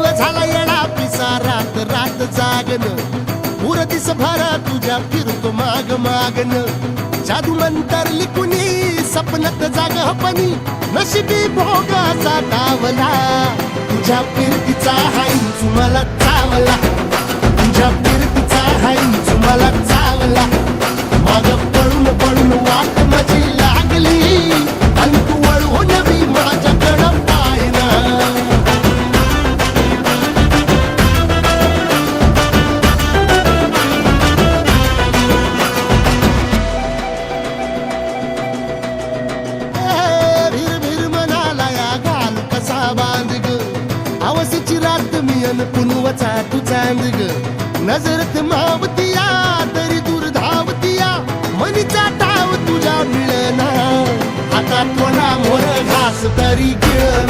जीव झाला येडा पिसा रात रात जागन. पुर दिस भरा तुझ्या फिरतो माग मागन. जादू मंतर लिकुनी सपनत जाग हपनी. नशिबी भोगाचा डावला तुझ्या फिरतीचा हाई तुम्हाला चावला. आवसीची रात मी अन पुनवचा तू चांद ग. नजरत मावतिया तरी दूर धावतिया. मनीचा टाव तुझ्या मिळना. आता कोणा मोर घास तरी गिळना.